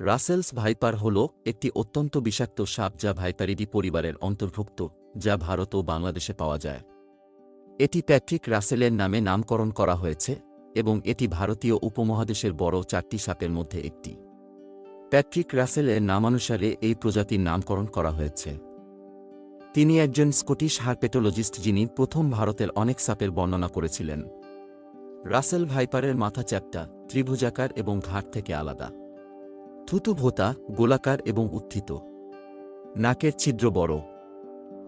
Russell's viper হল একটি অত্যন্ত বিষাক্ত সাপ যা ভাইপারিডি পরিবারের অন্তর্ভুক্ত, যা ভারত ও বাংলাদেশে পাওয়া যায়। এটি প্যাট্রিক রাসেলের নামে নামকরণ করা হয়েছে এবং এটি ভারতীয় উপমহাদেশের বড় চারটি সাপের মধ্যে একটি। প্যাট্রিক রাসেলের নামানুসারে এই প্রজাতির নামকরণ করা হয়েছে। তিনি একজন স্কটিশ হার্পেটোলজিস্ট যিনি প্রথম ভারতের অনেক সাপের বর্ণনা করেছিলেন। রাসেল ভাইপারের মাথা চ্যাপ্টা ত্রিভুজাকার এবং ঘাট থেকে আলাদা। থুতু ভোতা গোলাকার এবং উত্থিত। নাকের ছিদ্র বড়।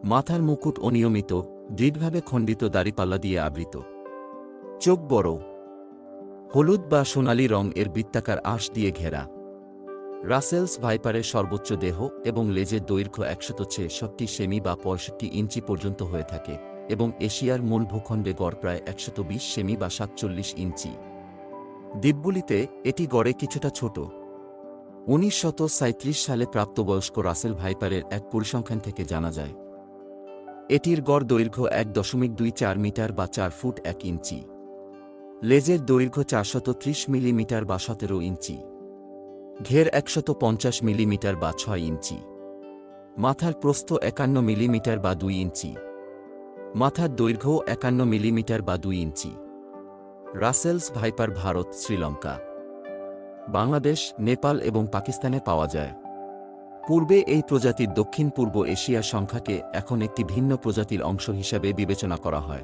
মাথার মুকুট অনিয়মিত, দৃঢ়ভাবে খণ্ডিত দাড়িপাল্লা দিয়ে আবৃত। চোখ বড়। হলুদ বা সোনালী রং এর বৃত্তাকার আঁশ দিয়ে ঘেরা। রাসেলস ভাইপারের সর্বোচ্চ দেহ এবং লেজের দৈর্ঘ্য একশত ছেষট্টি সেমি বা পঁয়ষট্টি ইঞ্চি পর্যন্ত হয়ে থাকে এবং এশিয়ার মূল ভূখণ্ডে গড় প্রায় একশত সেমি বা সাতচল্লিশ ইঞ্চি। দ্বীপগুলিতে এটি গড়ে কিছুটা ছোট। উনিশ সালে প্রাপ্তবয়স্ক রাসেল ভাইপারের এক পরিসংখ্যান থেকে জানা যায়। এটির গড় দৈর্ঘ্য এক দশমিক দুই চার মিটার বা চার ফুট এক ইঞ্চি। লেজের দৈর্ঘ্য চারশত ত্রিশ মিলিমিটার বা সতেরো ইঞ্চি। ঘের একশত পঞ্চাশ মিলিমিটার বা ছয় ইঞ্চি। মাথার প্রস্থ একান্ন মিলিমিটার বা দুই ইঞ্চি। মাথার দৈর্ঘ্য একান্ন মিলিমিটার বা দুই ইঞ্চি। Russell's viper Bharat, Sri Lanka. Bangladesh, Nepal এবং পাকিস্তানে পাওয়া যায়। পূর্বে এই প্রজাতির দক্ষিণ পূর্ব এশিয়ার সংখ্যাকে এখন একটি ভিন্ন প্রজাতির অংশ হিসাবে বিবেচনা করা হয়।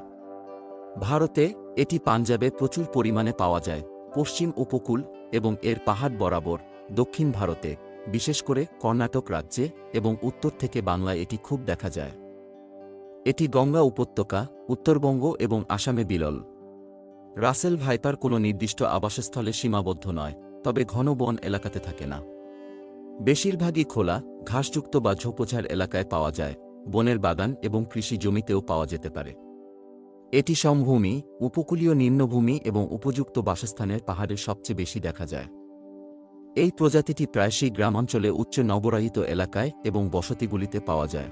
ভারতে এটি পাঞ্জাবে প্রচুর পরিমাণে পাওয়া যায়, পশ্চিম উপকূল এবং এর পাহাড় বরাবর, দক্ষিণ ভারতে, বিশেষ করে কর্ণাটক রাজ্যে এবং উত্তর থেকে বাংলায় এটি খুব দেখা যায়। এটি গঙ্গা উপত্যকা, উত্তরবঙ্গ এবং আসামে বিরল। রাসেল ভাইপার কোনো নির্দিষ্ট আবাসস্থলে সীমাবদ্ধ নয়। তবে ঘন বন এলাকাতে থাকে না। বেশিরভাগই খোলা, ঘাসযুক্ত বা ঝোপঝাড় এলাকায় পাওয়া যায়, বনের বাগান এবং কৃষি জমিতেও পাওয়া যেতে পারে। এটি সমভূমি, উপকূলীয় নিম্নভূমি এবং উপযুক্ত বাসস্থানের পাহাড়ের সবচেয়ে বেশি দেখা যায়। এই প্রজাতিটি প্রায়শই গ্রামাঞ্চলে উচ্চ নবরাহিত এলাকায় এবং বসতিগুলিতে পাওয়া যায়।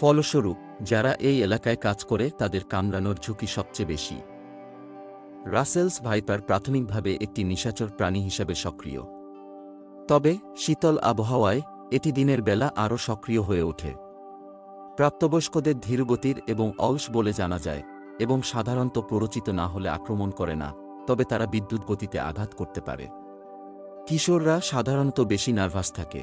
ফলস্বরূপ, যারা এই এলাকায় কাজ করে তাদের কামড়ানোর ঝুঁকি সবচেয়ে বেশি। রাসেলস ভাইপার প্রাথমিকভাবে একটি নিশাচর প্রাণী হিসাবে সক্রিয়। তবে, শীতল আবহাওয়ায় এটি দিনের বেলা আরও সক্রিয় হয়ে ওঠে। প্রাপ্তবয়স্কদের ধীরগতির এবং অলস বলে জানা যায় এবং সাধারণত প্ররোচিত না হলে আক্রমণ করে না, তবে তারা বিদ্যুৎ গতিতে আঘাত করতে পারে। কিশোররা সাধারণত বেশি নার্ভাস থাকে।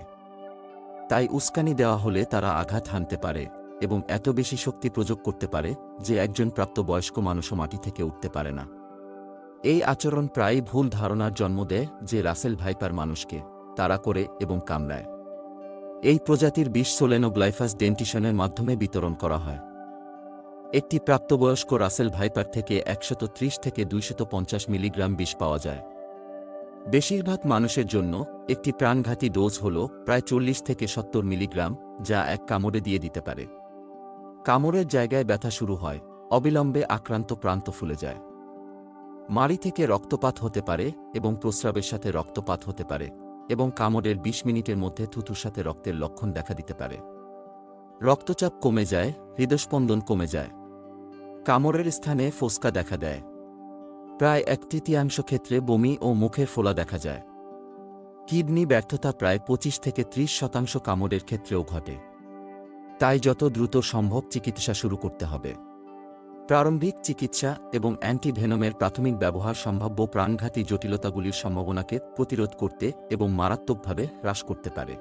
তাই উস্কানি দেওয়া হলে তারা আঘাত হানতে পারে এবং এত বেশি শক্তি প্রয়োগ করতে পারে যে একজন প্রাপ্তবয়স্ক মানুষও মাটি থেকে উঠতে পারে না। এই আচরণ প্রায়ই ভুল ধারণার জন্ম দেয় যে রাসেল ভাইপার মানুষকে, তাড়া করে এবং কামড়ায়। এই প্রজাতির বিষ সোলেনোগ্লাইফাস ডেন্টিশনের মাধ্যমে বিতরণ করা হয়। একটি প্রাপ্তবয়স্ক রাসেল ভাইপার থেকে একশত থেকে দুইশত মিলিগ্রাম বিষ পাওয়া যায়। বেশিরভাগ মানুষের জন্য একটি প্রাণঘাতী ডোজ হল প্রায় চল্লিশ থেকে সত্তর মিলিগ্রাম, যা এক কামড়ে দিয়ে দিতে পারে। কামড়ের জায়গায় ব্যথা শুরু হয়, অবিলম্বে আক্রান্ত প্রান্ত ফুলে যায়। মাড়ি থেকে রক্তপাত হতে পারে এবং প্রস্রাবের সাথে রক্তপাত হতে পারে এবং কামড়ের ২০ মিনিটের মধ্যে থুতুর সাথে রক্তের লক্ষণ দেখা দিতে পারে। রক্তচাপ কমে যায়, হৃদস্পন্দন কমে যায়। কামড়ের স্থানে ফোসকা দেখা দেয়। প্রায় এক তৃতীয়াংশ ক্ষেত্রে বমি ও মুখের ফোলা দেখা যায়। কিডনি ব্যর্থতা প্রায় পঁচিশ থেকে ত্রিশ শতাংশ কামড়ের ক্ষেত্রেও ঘটে। তাই যত দ্রুত সম্ভব চিকিৎসা শুরু করতে হবে। প্রারম্ভিক চিকিৎসা এবং অ্যান্টিভেনমের প্রাথমিক ব্যবহার সম্ভাব্য প্রাণঘাতী জটিলতাগুলির সম্ভাবনাকে প্রতিরোধ করতে এবং মারাত্মকভাবে হ্রাস করতে পারে।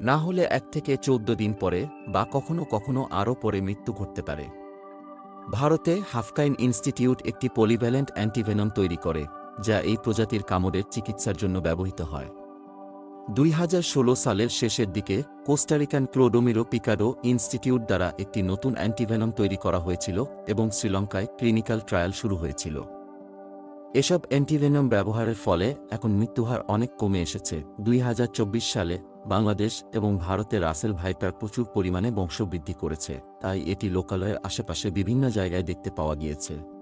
না হলে এক থেকে চৌদ্দ দিন পরে বা কখনো কখনো আরও পরে মৃত্যু ঘটতে পারে। ভারতে হাফকাইন ইনস্টিটিউট একটি পলিভ্যালেন্ট অ্যান্টিভেনম তৈরি করে, যা এই প্রজাতির কামড়ের চিকিৎসার জন্য ব্যবহৃত হয়। দুই হাজার ষোলো সালের শেষের দিকে কোস্টারিকান ক্লোডোমিরো পিকাডো ইনস্টিটিউট দ্বারা একটি নতুন অ্যান্টিভেনম তৈরি করা হয়েছিল এবং শ্রীলঙ্কায় ক্লিনিক্যাল ট্রায়াল শুরু হয়েছিল। এসব অ্যান্টিভেনম ব্যবহারের ফলে এখন মৃত্যুহার অনেক কমে এসেছে। দুই হাজার চব্বিশ সালে বাংলাদেশ এবং ভারতে রাসেল ভাইপার প্রচুর পরিমাণে বংশবৃদ্ধি করেছে, তাই এটি লোকালয়ের আশেপাশে বিভিন্ন জায়গায় দেখতে পাওয়া গিয়েছে।